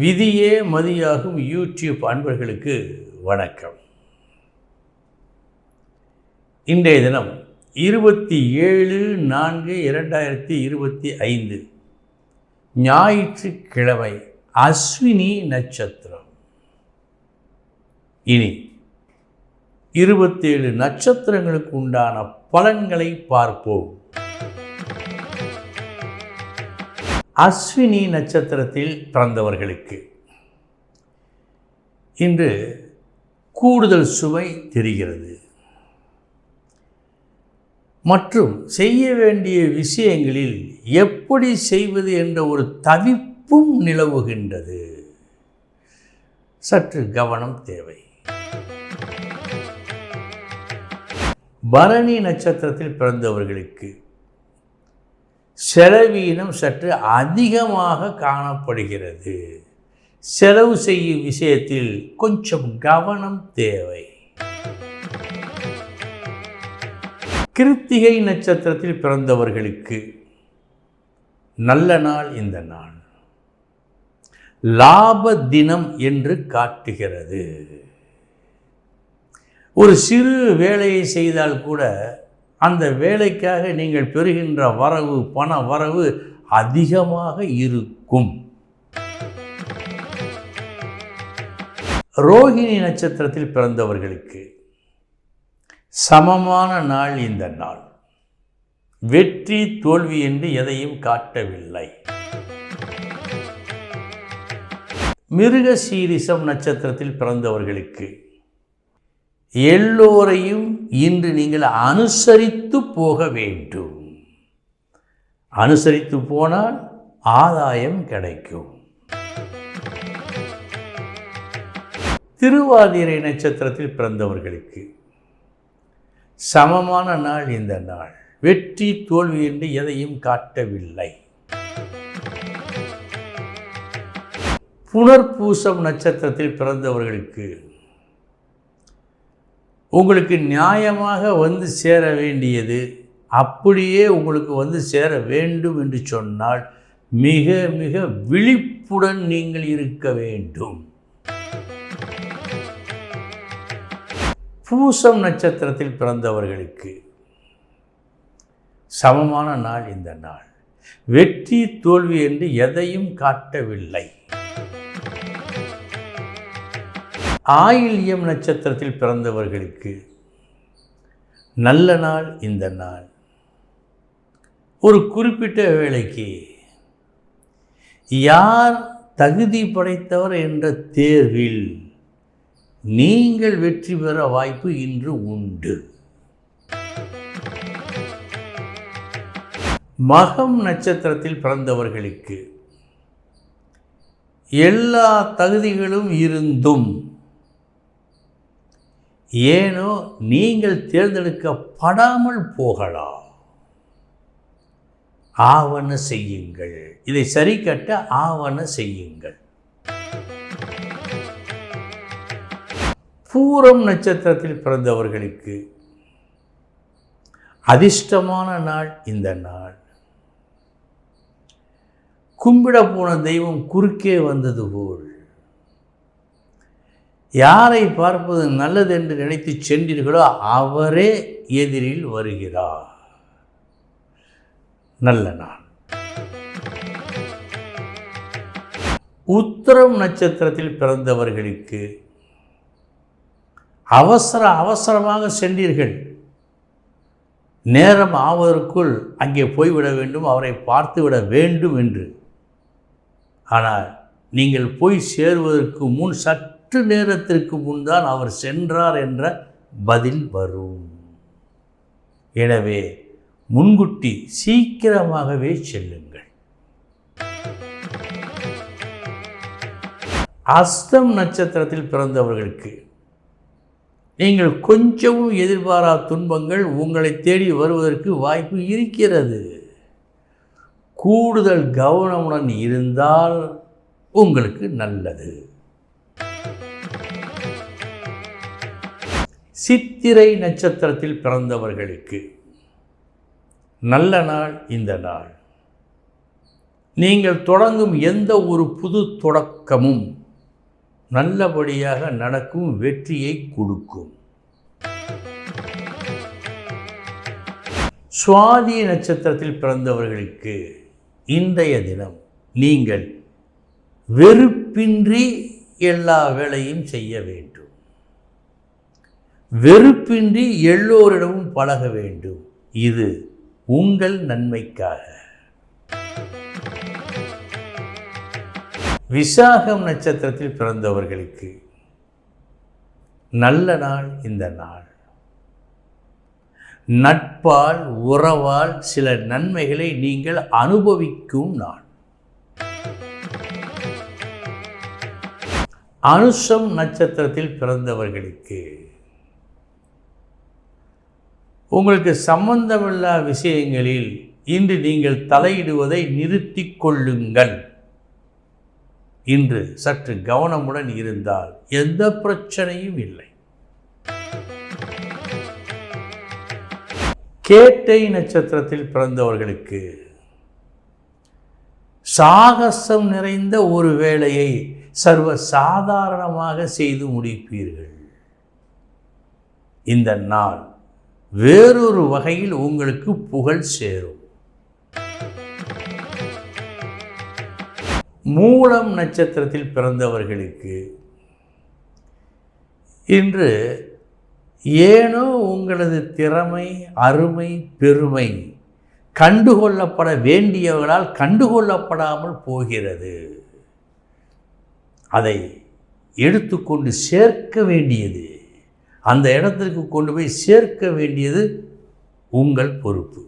விதியே மதியாகும் யூடியூப் அன்பர்களுக்கு வணக்கம். இன்றைய தினம் இருபத்தி ஏழு நான்கு இரண்டாயிரத்தி இருபத்தி ஐந்து ஞாயிற்றுக்கிழமை அஸ்வினி நட்சத்திரம். இனி இருபத்தேழு நட்சத்திரங்களுக்கு உண்டான பலன்களை பார்ப்போம். அஸ்வினி நட்சத்திரத்தில் பிறந்தவர்களுக்கு. இன்று கூடுதல் சுவை தெரிகிறது. மற்றும் செய்ய வேண்டிய விஷயங்களில் எப்படி செய்வது என்ற ஒரு தவிப்பும் நிலவுகின்றது. சற்று கவனம் தேவை. பரணி நட்சத்திரத்தில் பிறந்தவர்களுக்கு செலவீனம் சற்று அதிகமாக காணப்படுகிறது. செலவு செய்யும் விஷயத்தில் கொஞ்சம் கவனம் தேவை. கிருத்திகை நட்சத்திரத்தில் பிறந்தவர்களுக்கு நல்ல நாள் இந்த நாள். லாப தினம் என்று காட்டுகிறது. ஒரு சிறு வேலையை செய்தால் கூட அந்த வேலைக்காக நீங்கள் பெறுகின்ற வரவு பண வரவு அதிகமாக இருக்கும். ரோஹிணி நட்சத்திரத்தில் பிறந்தவர்களுக்கு சமமான நாள் இந்த நாள். வெற்றி தோல்வி என்று எதையும் காட்டவில்லை. மிருக சீரிசம் நட்சத்திரத்தில் பிறந்தவர்களுக்கு எல்லோரையும் இன்று நீங்கள் அனுசரித்து போக வேண்டும். அனுசரித்து போனால் ஆதாயம் கிடைக்கும். திருவாதிரை நட்சத்திரத்தில் பிறந்தவர்களுக்கு சமமான நாள் இந்த நாள். வெற்றி தோல்வி என்று எதையும் காட்டவில்லை. புனர்பூசம் நட்சத்திரத்தில் பிறந்தவர்களுக்கு உங்களுக்கு நியாயமாக வந்து சேர வேண்டியது அப்படியே உங்களுக்கு வந்து சேர வேண்டும் என்று சொன்னால் மிக மிக விழிப்புடன் நீங்கள் இருக்க வேண்டும். பூசம் நட்சத்திரத்தில் பிறந்தவர்களுக்கு சமமான நாள் இந்த நாள். வெற்றி தோல்வி என்று எதையும் காட்டவில்லை. ஆயில்யம் நட்சத்திரத்தில் பிறந்தவர்களுக்கு நல்ல நாள் இந்த நாள். ஒரு குறிப்பிட்ட வேலைக்கு யார் தகுதி படைத்தவர் என்ற தேர்வில் நீங்கள் வெற்றி பெற வாய்ப்பு இன்று உண்டு. மகம் நட்சத்திரத்தில் பிறந்தவர்களுக்கு எல்லா தகுதிகளும் இருந்தும் ஏனோ நீங்கள் தேர்ந்தெடுக்கப்படாமல் போகலாம். ஆவண செய்யுங்கள். இதை சரி கட்ட ஆவண செய்யுங்கள். பூரம் நட்சத்திரத்தில் பிறந்தவர்களுக்கு அதிர்ஷ்டமான நாள் இந்த நாள். கும்பிட போன தெய்வம் குறுக்கே வந்தது போல். யாரை பார்ப்பது நல்லது என்று நினைத்து சென்றீர்களோ அவரே எதிரில் வருகிறார். நல்ல நாள். உத்தரம் நட்சத்திரத்தில் பிறந்தவர்களுக்கு அவசர அவசரமாக சென்றீர்கள். நேரம் ஆவதற்குள் அங்கே போய்விட வேண்டும் அவரை பார்த்துவிட வேண்டும் என்று. ஆனால் நீங்கள் போய் சேருவதற்கு முன் சற்று சற்று நேரத்திற்கு முன்தான் அவர் சென்றார் என்ற பதில் வரும். எனவே முன்குட்டி சீக்கிரமாகவே செல்லுங்கள். அஸ்தம் நட்சத்திரத்தில் பிறந்தவர்களுக்கு நீங்கள் கொஞ்சமும் எதிர்பாரா துன்பங்கள் உங்களை தேடி வருவதற்கு வாய்ப்பு இருக்கிறது. கூடுதல் கவனமுடன் இருந்தால் உங்களுக்கு நல்லது. சித்திரை நட்சத்திரத்தில் பிறந்தவர்களுக்கு நல்ல நாள் இந்த நாள். நீங்கள் தொடங்கும் எந்த ஒரு புது தொடக்கமும் நல்லபடியாக நடக்கும் வெற்றியை கொடுக்கும். சுவாதி நட்சத்திரத்தில் பிறந்தவர்களுக்கு இன்றைய தினம் நீங்கள் வெறுப்பின்றி எல்லா வேலையும் செய்ய வேண்டும். வெறுப்பின்றி எல்லோரிடமும் பழக வேண்டும். இது உங்கள் நன்மைக்காக. விசாகம் நட்சத்திரத்தில் பிறந்தவர்களுக்கு நல்ல நாள் இந்த நாள். நட்பால் உறவால் சில நன்மைகளை நீங்கள் அனுபவிக்கும் நாள். அனுஷம் நட்சத்திரத்தில் பிறந்தவர்களுக்கு உங்களுக்கு சம்பந்தமில்லா விஷயங்களில் இன்று நீங்கள் தலையிடுவதை நிறுத்தி கொள்ளுங்கள். இன்று சற்று கவனமுடன் இருந்தால் எந்த பிரச்சனையும் இல்லை. கேட்டை நட்சத்திரத்தில் பிறந்தவர்களுக்கு சாகசம் நிறைந்த ஒரு வேலையை சர்வ சாதாரணமாக செய்து முடிப்பீர்கள். இந்த நாள் வேறொரு வகையில் உங்களுக்கு புகழ் சேரும். மூலம் நட்சத்திரத்தில் பிறந்தவர்களுக்கு இன்று ஏனோ உங்களது திறமை அருமை பெருமை கண்டுகொள்ளப்பட வேண்டியவர்களால் கண்டுகொள்ளப்படாமல் போகிறது. அதை எடுத்துக்கொண்டு சேர்க்க வேண்டியது அந்த இடத்திற்கு கொண்டு போய் சேர்க்க வேண்டியது உங்கள் பொறுப்பு.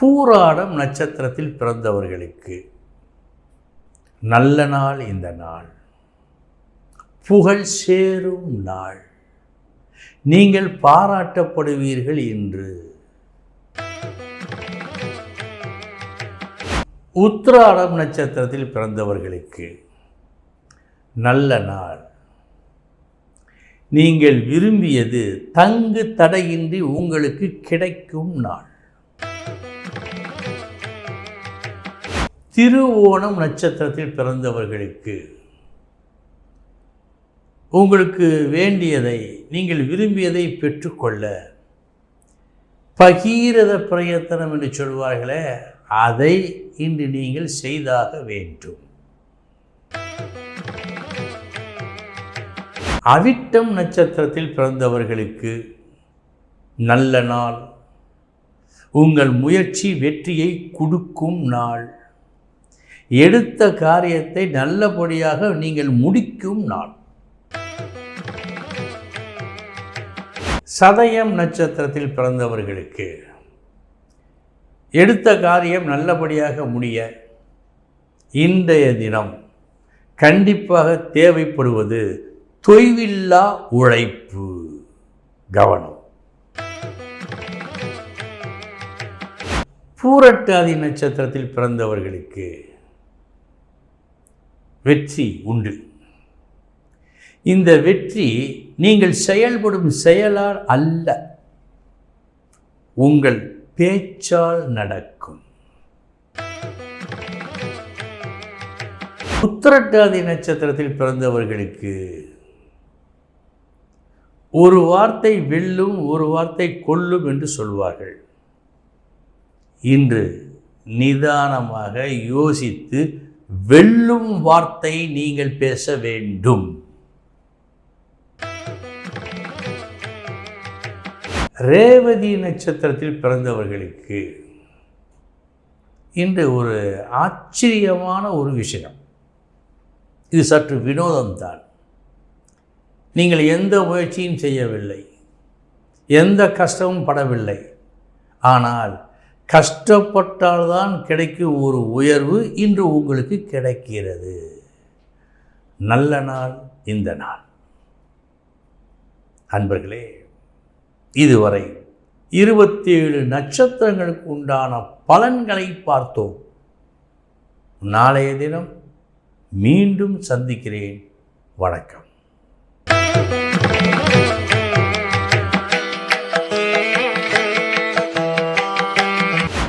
பூராடம் நட்சத்திரத்தில் பிறந்தவர்களுக்கு நல்ல நாள் இந்த நாள். புகழ் சேரும் நாள். நீங்கள் பாராட்டப்படுவீர்கள் என்று உத்திராடம் நட்சத்திரத்தில் பிறந்தவர்களுக்கு நல்ல நாள். நீங்கள் விரும்பியது தங்கு தடையின்றி உங்களுக்கு கிடைக்கும் நாள். திருவோணம் நட்சத்திரத்தில் பிறந்தவர்களுக்கு உங்களுக்கு வேண்டியதை நீங்கள் விரும்பியதை பெற்றுக்கொள்ள. பகீரத பிரயத்தனம் என்று சொல்வார்களே அதை இன்று நீங்கள் செய்தாக வேண்டும். அவிட்டம் நட்சத்திரத்தில் பிறந்தவர்களுக்கு நல்ல நாள். உங்கள் முயற்சி வெற்றியை கொடுக்கும் நாள். எடுத்த காரியத்தை நல்லபடியாக நீங்கள் முடிக்கும் நாள். சதயம் நட்சத்திரத்தில் பிறந்தவர்களுக்கு எடுத்த காரியம் நல்லபடியாக முடிய இன்றைய தினம் கண்டிப்பாக தேவைப்படுவது தொய்வில்லா உழைப்பு. கவனம். பூரட்டாதி நட்சத்திரத்தில் பிறந்தவர்களுக்கு வெற்றி உண்டு. இந்த வெற்றி நீங்கள் செயல்படும் செயலால் அல்ல உங்கள் பேச்சால் நடக்கும். உத்திரட்டாதி நட்சத்திரத்தில் பிறந்தவர்களுக்கு ஒரு வார்த்தை வெல்லும் ஒரு வார்த்தை கொல்லும் என்று சொல்வார்கள். இன்று நிதானமாக யோசித்து வெல்லும் வார்த்தை நீங்கள் பேச வேண்டும். ரேவதி நட்சத்திரத்தில் பிறந்தவர்களுக்கு இன்று ஒரு ஆச்சரியமான ஒரு விஷயம். இது சற்று வினோதம்தான். நீங்கள் எந்த முயற்சியும் செய்யவில்லை. எந்த கஷ்டமும் படவில்லை. ஆனால் கஷ்டப்பட்டால்தான் கிடைக்கும் ஒரு உயர்வு இன்று உங்களுக்கு கிடைக்கிறது. நல்ல நாள் இந்த நாள். அன்பர்களே இதுவரை இருபத்தேழு நட்சத்திரங்களுக்கு உண்டான பலன்களை பார்த்தோம். நாளைய தினம் மீண்டும் சந்திக்கிறேன். வணக்கம். Thank you.